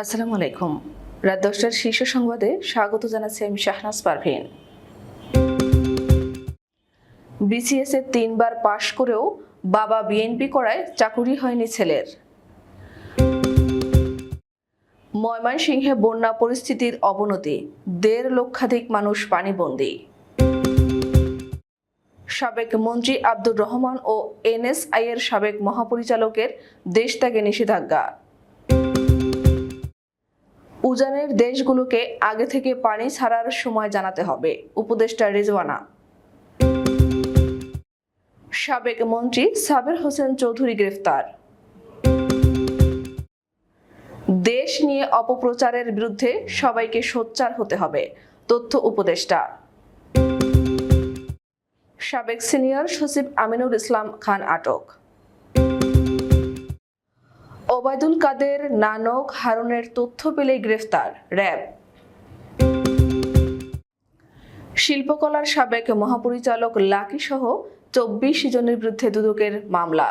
আসসালামু আলাইকুম। রাত দশটার শীর্ষ সংবাদে স্বাগত জানাচ্ছি আমি শাহনাজ পারভিন। বিসিএস তিনবার পাশ করেও বাবা বিএনপি করায় চাকুরি হয়নি ছেলের। ময়মনসিংহে বন্যা পরিস্থিতির অবনতি, দেড় লক্ষাধিক মানুষ পানিবন্দী। সাবেক মন্ত্রী আব্দুর রহমান ও এনএসআই এর সাবেক মহাপরিচালকের দেশ ত্যাগে নিষেধাজ্ঞা। উজানের দেশগুলোকে আগে থেকে পানি ছাড়ার সময় জানাতে হবে। উপদেষ্টা রেজওয়ানা। সাবেক মন্ত্রী সাবের হোসেন চৌধুরী গ্রেফতার। দেশ নিয়ে অপপ্রচারের বিরুদ্ধে সবাইকে সোচ্চার হতে হবে, তথ্য উপদেষ্টা। সাবেক সিনিয়র সচিব আমিনুল ইসলাম খান আটক। ওবায়দুল কাদের, নানক হারুনের তথ্য পেলেই গ্রেফতার, র্যাব। শিল্পকলার সাবেক মহাপরিচালক লাকি সহ চব্বিশ জনের বিরুদ্ধে দুদকের মামলা।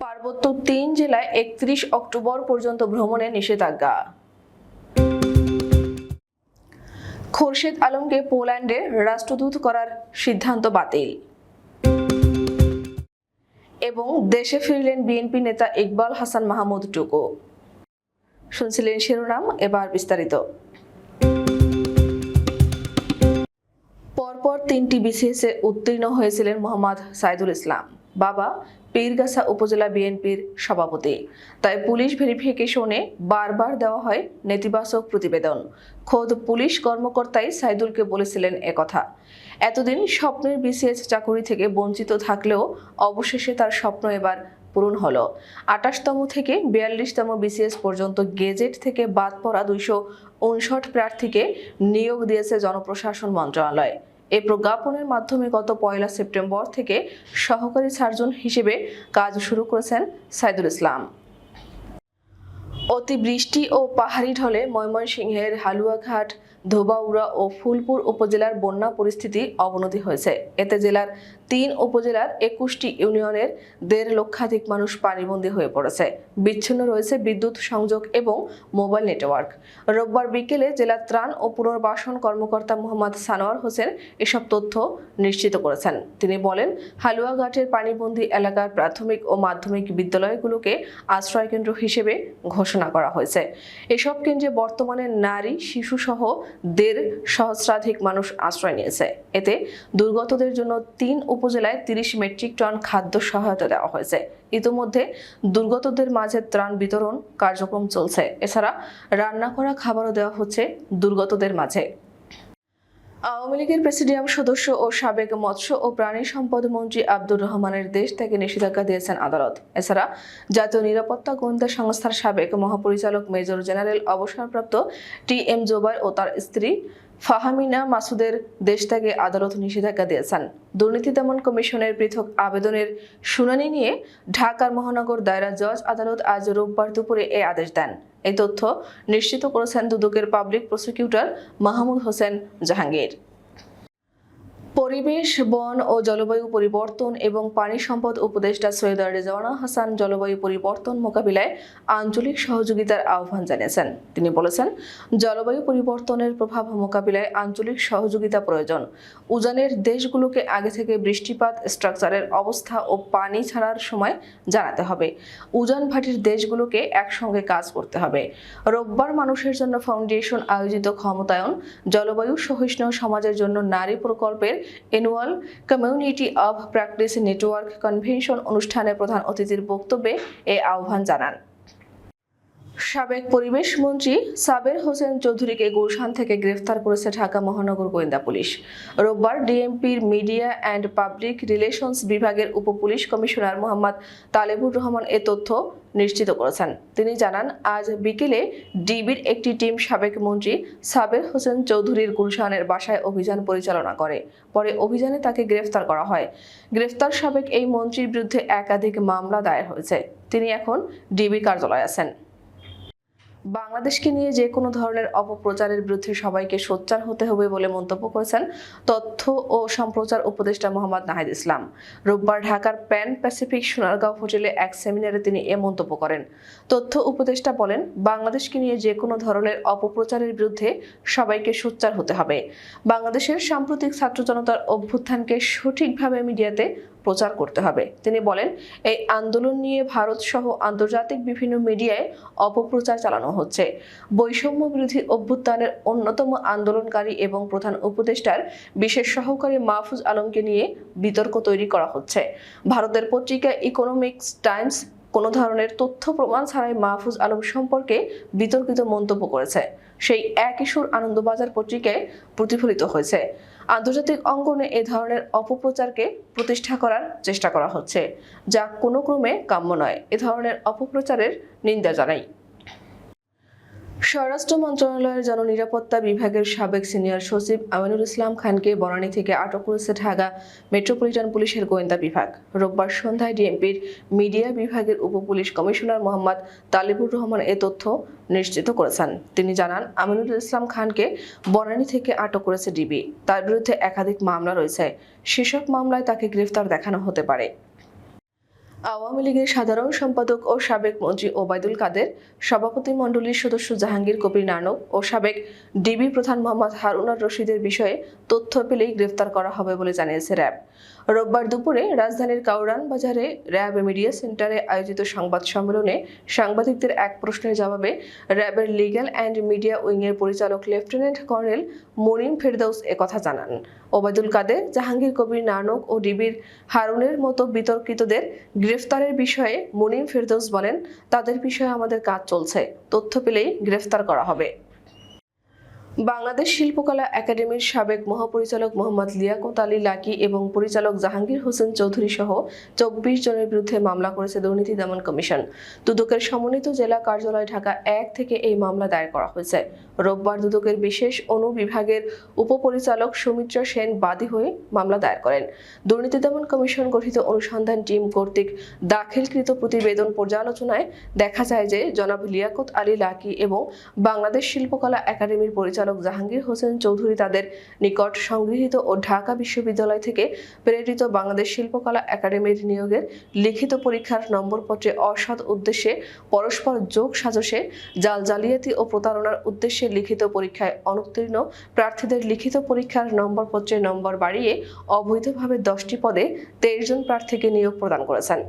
পার্বত্য তিন জেলায় একত্রিশ অক্টোবর পর্যন্ত ভ্রমণে নিষেধাজ্ঞা। খোরশেদ আলমকে পোল্যান্ডে রাষ্ট্রদূত করার সিদ্ধান্ত বাতিল। এবং দেশে ফিরলেন বিএনপি নেতা ইকবাল হাসান মাহমুদ টুকু। শুনছিলেন শিরোনাম, এবার বিস্তারিত। পরপর তিনটি বিসিএসে উত্তীর্ণ হয়েছিলেন মোহাম্মদ সাইদুল ইসলাম। বাবা, পীরগাছা উপজেলা বিএনপির সভাপতি। তাই পুলিশ ভেরিফিকেশনে বারবার দেওয়া হয় নেতিবাচক প্রতিবেদন। খোদ পুলিশ কর্মকর্তাই সাইদুলকে বলেছিলেন একথা এতদিন স্বপ্নের বিসিএস চাকুরি থেকে বঞ্চিত থাকলেও অবশেষে তার স্বপ্ন এবার পূরণ হলো। আটাশতম থেকে বিয়াল্লিশতম বিসিএস পর্যন্ত গেজেট থেকে বাদ পড়া দুইশো উনষট প্রার্থীকে নিয়োগ দিয়েছে জনপ্রশাসন মন্ত্রণালয়। এ প্রজ্ঞাপনের মাধ্যমে গত পয়লা সেপ্টেম্বর থেকে সহকারী সার্জন হিসেবে কাজ শুরু করেছেন সাইদুল ইসলাম। অতিবৃষ্টি ও পাহাড়ি ঢলে ময়মনসিংহের হালুয়াঘাট ধোবাউড়া ও ফুলপুর উপজেলার বন্যা পরিস্থিতি অবনতি হয়েছে। এতে জেলার তিন উপজেলার একুশটি ইউনিয়নের দেড় লক্ষাধিক মানুষ পানিবন্দী হয়ে পড়েছে। বিচ্ছিন্ন রয়েছে বিদ্যুৎ সংযোগ এবং মোবাইল নেটওয়ার্ক। রোববার বিকেলে জেলা ত্রাণ ও পুনর্বাসন কর্মকর্তা মোহাম্মদ সানোয়ার হোসেন এসব তথ্য নিশ্চিত করেছেন। তিনি বলেন, হালুয়াঘাটের পানিবন্দী এলাকার প্রাথমিক ও মাধ্যমিক বিদ্যালয়গুলোকে আশ্রয়কেন্দ্র হিসেবে ঘোষণা করা হয়েছে। এসব কেন্দ্রে বর্তমানে নারী শিশুসহ দেড় সহস্রাধিক মানুষ আশ্রয় নিয়েছে। এতে দুর্গতদের জন্য তিন উপজেলায় তিরিশ মেট্রিক টন খাদ্য সহায়তা দেওয়া হয়েছে। ইতোমধ্যে দুর্গতদের মাঝে ত্রাণ বিতরণ কার্যক্রম চলছে। এছাড়া রান্না করা খাবারও দেওয়া হচ্ছে দুর্গতদের মাঝে। আওয়ামী লীগের প্রেসিডিয়াম সদস্য ও সাবেক মৎস্য ও প্রাণী সম্পদ মন্ত্রী আব্দুর রহমানের দেশ থেকে নিষেধাজ্ঞা দিয়েছেন আদালত। এছাড়া জাতীয় নিরাপত্তা গোয়েন্দা সংস্থার সাবেক মহাপরিচালক মেজর জেনারেল অবসরপ্রাপ্ত টি এম জোবাই ও তার স্ত্রী ফাহামিনা মাসুদের দেশ থেকে আদালত নিষেধাজ্ঞা দিয়েছেন। দুর্নীতি দমন কমিশনের পৃথক আবেদনের শুনানি নিয়ে ঢাকার মহানগর দায়রা জজ আদালত আজ রোববার দুপুরে এ আদেশ দেন। এই তথ্য নিশ্চিত করেছেন দুদকের পাবলিক প্রসিকিউটর মাহমুদ হোসেন জাহাঙ্গীর। পরিবেশ, বন ও জলবায়ু পরিবর্তন এবং পানি সম্পদ উপদেষ্টা সৈয়দ রেজওয়ানা হাসান জলবায়ু পরিবর্তন মোকাবিলায় আঞ্চলিক সহযোগিতার আহ্বান জানিয়েছেন। তিনি বলেছেন, জলবায়ু পরিবর্তনের প্রভাব মোকাবিলায় আঞ্চলিক সহযোগিতা প্রয়োজন। উজানের দেশগুলোকে আগে থেকে বৃষ্টিপাত, স্ট্রাকচারের অবস্থা ও পানি ছাড়ার সময় জানাতে হবে। উজান ভাটির দেশগুলোকে একসঙ্গে কাজ করতে হবে। রোববার মানুষের জন্য ফাউন্ডেশন আয়োজিত ক্ষমতায়ন, জলবায়ু সহিষ্ণু সমাজের জন্য নারী প্রকল্পের annual community of practice network convention অনুষ্ঠানে প্রধান অতিথির বক্তব্যে এ আহ্বান জানান। সাবেক পরিবেশ মন্ত্রী সাবের হোসেন চৌধুরীকে গুলশান থেকে গ্রেফতার করেছে ঢাকা মহানগর গোয়েন্দা পুলিশ। রোববার ডিএমপির মিডিয়া অ্যান্ড পাবলিক রিলেশনস বিভাগের উপপুলিশ কমিশনার মোহাম্মদ তালেবুর রহমান এ তথ্য নিশ্চিত করেছেন। তিনি জানান, আজ বিকেলে ডিবির একটি টিম সাবেক মন্ত্রী সাবের হোসেন চৌধুরীর গুলশানের বাসায় অভিযান পরিচালনা করে। পরে অভিযানে তাকে গ্রেফতার করা হয়। গ্রেফতার সাবেক এই মন্ত্রীর বিরুদ্ধে একাধিক মামলা দায়ের হয়েছে। তিনি এখন ডিবি কার্যালয়ে আছেন। বাংলাদেশকে নিয়ে যে কোনো ধরনের অপপ্রচারের বিরুদ্ধে সবাইকে সোচ্চার হতে হবে বলে মন্তব্য করেছেন তথ্য ও সম্প্রচার উপদেষ্টা মোহাম্মদ নাহিদ ইসলাম। রোববার ঢাকার প্যান প্যাসিফিক সোনারগাঁও হোটেলে এক সেমিনারে তিনি এ মন্তব্য করেন। তথ্য উপদেষ্টা বলেন, বাংলাদেশকে নিয়ে যে কোনো ধরনের অপপ্রচারের বিরুদ্ধে সবাইকে সোচ্চার হতে হবে। বাংলাদেশের সাম্প্রতিক ছাত্র জনতার অভ্যুত্থানকে সঠিকভাবে মিডিয়াতে প্রচার করতে হবে। তিনি বলেন, এই আন্দোলন নিয়ে ভারত সহ আন্তর্জাতিক বিভিন্ন মিডিয়ায় অপপ্রচার চালানো হচ্ছে। বৈষম্য বিরোধী অভ্যুত্থানের অন্যতম আন্দোলনকারী এবং প্রধান উপদেষ্টার বিশেষ সহকারী মাহফুজ আলমকে নিয়ে বিতর্ক তৈরি করা হচ্ছে। ভারতের পত্রিকা ইকোনমিক্স টাইমস কোনো ধরনের তথ্য প্রমাণ ছাড়াই মাহফুজ আলম সম্পর্কে বিতর্কিত মন্তব্য করেছে। সেই এক ইস্যুর আনন্দবাজার পত্রিকায় প্রতিফলিত হয়েছে। আন্তর্জাতিক অঙ্গনে এ ধরনের অপপ্রচারকে প্রতিষ্ঠা করার চেষ্টা করা হচ্ছে, যা কোনো ক্রমে কাম্য নয়। এ ধরনের অপপ্রচারের নিন্দা জানাই। স্বরাষ্ট্র মন্ত্রণালয়ের জননিরাপত্তা বিভাগের সাবেক সিনিয়র সচিব আমিনুল ইসলাম খানকে বনানী থেকে আটক করেছে ঢাকা মেট্রোপলিটন পুলিশের গোয়েন্দা বিভাগ। রোববার সন্ধ্যায় ডিএমপির মিডিয়া বিভাগের উপপুলিশ কমিশনার মোহাম্মদ তালিবুর রহমান এ তথ্য নিশ্চিত করেছেন। তিনি জানান, আমিনুল ইসলাম খানকে বনানী থেকে আটক করেছে ডিবি। তার বিরুদ্ধে একাধিক মামলা রয়েছে। সেসব মামলায় তাকে গ্রেফতার দেখানো হতে পারে। আওয়ামী লীগের সাধারণ সম্পাদক ও সাবেক মন্ত্রী ওবায়দুল কাদের, সভাপতি মণ্ডলীর সদস্য জাহাঙ্গীর কবির নানক ও সাবেক ডিবি প্রধান মোহাম্মদ হারুনার রশিদের বিষয়ে তথ্য পেলেই গ্রেফতার করা হবে বলে জানিয়েছে র্যাব। রোববার দুপুরে রাজধানীর কাউরান বাজারে র্যাব মিডিয়া সেন্টারে আয়োজিত সংবাদ সম্মেলনে সাংবাদিকদের এক প্রশ্নের জবাবে র্যাবের লিগ্যাল অ্যান্ড মিডিয়া উইংয়ের পরিচালক লেফটেন্যান্ট কর্নেল মনিম ফেরদৌস একথা জানান। ওবায়দুল কাদের, জাহাঙ্গীর কবির নানক ও ডিবির হারুনের মতো বিতর্কিতদের গ্রেফতারের বিষয়ে মনিম ফেরদৌস বলেন, তাদের বিষয়ে আমাদের কাজ চলছে। তথ্য পেলেই গ্রেফতার করা হবে। বাংলাদেশ শিল্পকলা একাডেমির সাবেক মহাপরিচালক মোহাম্মদ লিয়াকত আলী লাকি এবং পরিচালক জাহাঙ্গীর হোসেন চৌধুরী সহ চব্বিশ জনের বিরুদ্ধে মামলা করেছে দুর্নীতি দমন কমিশন। দুদকের সমন্বিত জেলা কার্যালয় ঢাকা এক থেকে এই মামলা দায়ের করা হয়েছে। রোববার দুদকের বিশেষ অনুবিভাগের উপপরিচালক সৌমিত্র সেন বাদী হয়ে মামলা দায়ের করেন। দুর্নীতি দমন কমিশন গঠিত অনুসন্ধান টিম কর্তৃক দাখিলকৃত প্রতিবেদন পর্যালোচনায় দেখা যায় যে জনাব লিয়াকত আলী লাকি এবং বাংলাদেশ শিল্পকলা একাডেমির পরিচালক জাহাঙ্গীর হোসেন চৌধুরী তাদের নিকট সংগৃহীত ও ঢাকা বিশ্ববিদ্যালয় থেকে প্রেরিত বাংলাদেশ শিল্পকলা একাডেমির নিয়োগের লিখিত পরীক্ষার নম্বরপত্রে অসৎ উদ্দেশ্যে পরস্পর যোগ সাজসে, জাল জালিয়াতি ও প্রতারণার উদ্দেশ্যে লিখিত পরীক্ষায় অনুত্তীর্ণ প্রার্থীদের লিখিত পরীক্ষার নম্বরপত্রের নম্বর বাড়িয়ে অবৈধভাবে দশটি পদে তেইশ জন প্রার্থীকে নিয়োগ প্রদান করেছেন।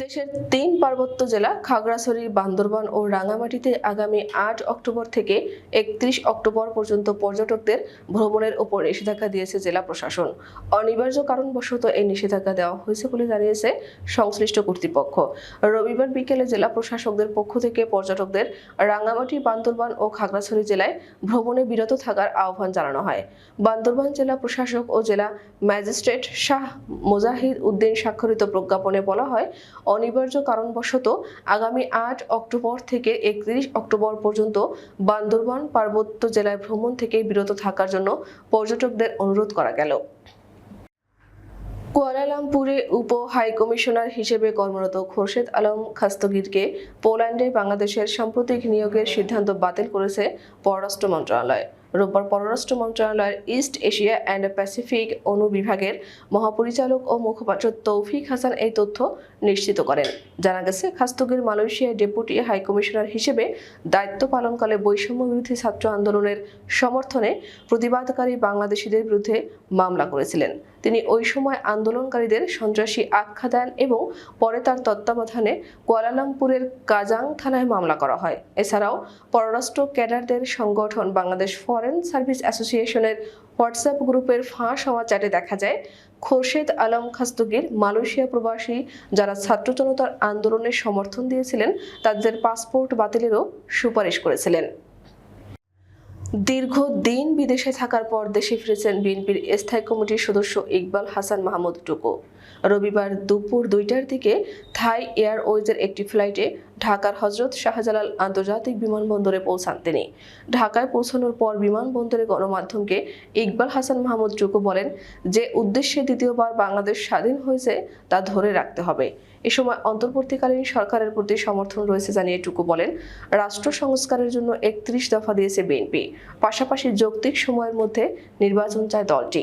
দেশের তিন পার্বত্য জেলা খাগড়াছড়ি, বান্দরবান ও রাঙামাটিতে আগামী আট অক্টোবর থেকে একত্রিশ অক্টোবর পর্যন্ত পর্যটকদের ভ্রমণের উপর নিষেধাজ্ঞা দিয়েছে জেলা প্রশাসন। অনিবার্য কারণবশত এই নিষেধাজ্ঞা দেওয়া হয়েছে বলে জানিয়েছে সংশ্লিষ্ট কর্তৃপক্ষ। রবিবার বিকেলে জেলা প্রশাসকদের পক্ষ থেকে পর্যটকদের রাঙামাটি, বান্দরবান ও খাগড়াছড়ি জেলায় ভ্রমণে বিরত থাকার আহ্বান জানানো হয়। বান্দরবান জেলা প্রশাসক ও জেলা ম্যাজিস্ট্রেট শাহ মুজাহিদ উদ্দিন স্বাক্ষরিত প্রজ্ঞাপনে বলা হয় অনিবার্য কারণবশত আগামী আট অক্টোবর থেকে একত্রিশ অক্টোবর পর্যন্ত বান্দরবান পার্বত্য জেলায় ভ্রমণ থেকে বিরত থাকার জন্য পর্যটকদের অনুরোধ করা গেল। কুয়ালালামপুরে উপ হাই কমিশনার হিসেবে কর্মরত খোরশেদ আলম খাস্তগিরকে পোল্যান্ডে বাংলাদেশের সাম্প্রতিক নিয়োগের সিদ্ধান্ত বাতিল করেছে পররাষ্ট্র মন্ত্রণালয়। রোববার পররাষ্ট্র মন্ত্রণালয়ের ইস্ট এশিয়া অ্যান্ড প্যাসিফিক অনুবিভাগের মহাপরিচালক ও মুখপাত্র তৌফিক হাসান এই তথ্য নিশ্চিত করেন। জানা গেছে, খাস্তগির মালয়েশিয়ায় ডেপুটি হাইকমিশনার হিসেবে দায়িত্ব পালনকালে বৈষম্য বিরোধী ছাত্র আন্দোলনের সমর্থনে প্রতিবাদকারী বাংলাদেশিদের বিরুদ্ধে মামলা করেছিলেন। তিনি ওই সময় আন্দোলনকারীদের সন্ত্রাসী আখ্যা দেন এবং পরে তার তত্ত্বাবধানে কুয়ালালামপুরের কাজাং থানায় মামলা করা হয়। এছাড়াও পররাষ্ট্র ক্যাডারদের সংগঠন বাংলাদেশ ফরেন সার্ভিস অ্যাসোসিয়েশনের হোয়াটসঅ্যাপ গ্রুপের ফাঁস হওয়া চ্যাটে দেখা যায়, খোরশেদ আলম খাস্তগির মালয়েশিয়া প্রবাসী যারা ছাত্র জনতার আন্দোলনের সমর্থন দিয়েছিলেন, তাদের পাসপোর্ট বাতিলেরও সুপারিশ করেছিলেন। দীর্ঘদিন বিদেশে থাকার পর দেশে ফিরেছেন বিএনপির স্থায়ী কমিটির সদস্য ইকবাল হাসান মাহমুদ টুকু। রবিবার দুপুর দুইটার দিকে থাই এয়ারওয়েজের একটি ফ্লাইটে ঢাকার হজরত শাহজালাল আন্তর্জাতিক বিমানবন্দরে পৌঁছান তিনি। ঢাকায় পৌঁছানোর পর বিমানবন্দরে গণমাধ্যমকে ইকবাল হাসান মাহমুদ টুকু বলেন যে উদ্দেশ্যে দ্বিতীয়বার বাংলাদেশ স্বাধীন হয়েছে তা ধরে রাখতে হবে। এ সময় অন্তর্বর্তীকালীন সরকারের প্রতি সমর্থন রয়েছে জানিয়ে টুকু বলেন, রাষ্ট্র সংস্কারের জন্য একত্রিশ দফা দিয়েছে বিএনপি। পাশাপাশি যৌক্তিক সময়ের মধ্যে নির্বাচন চায় দলটি।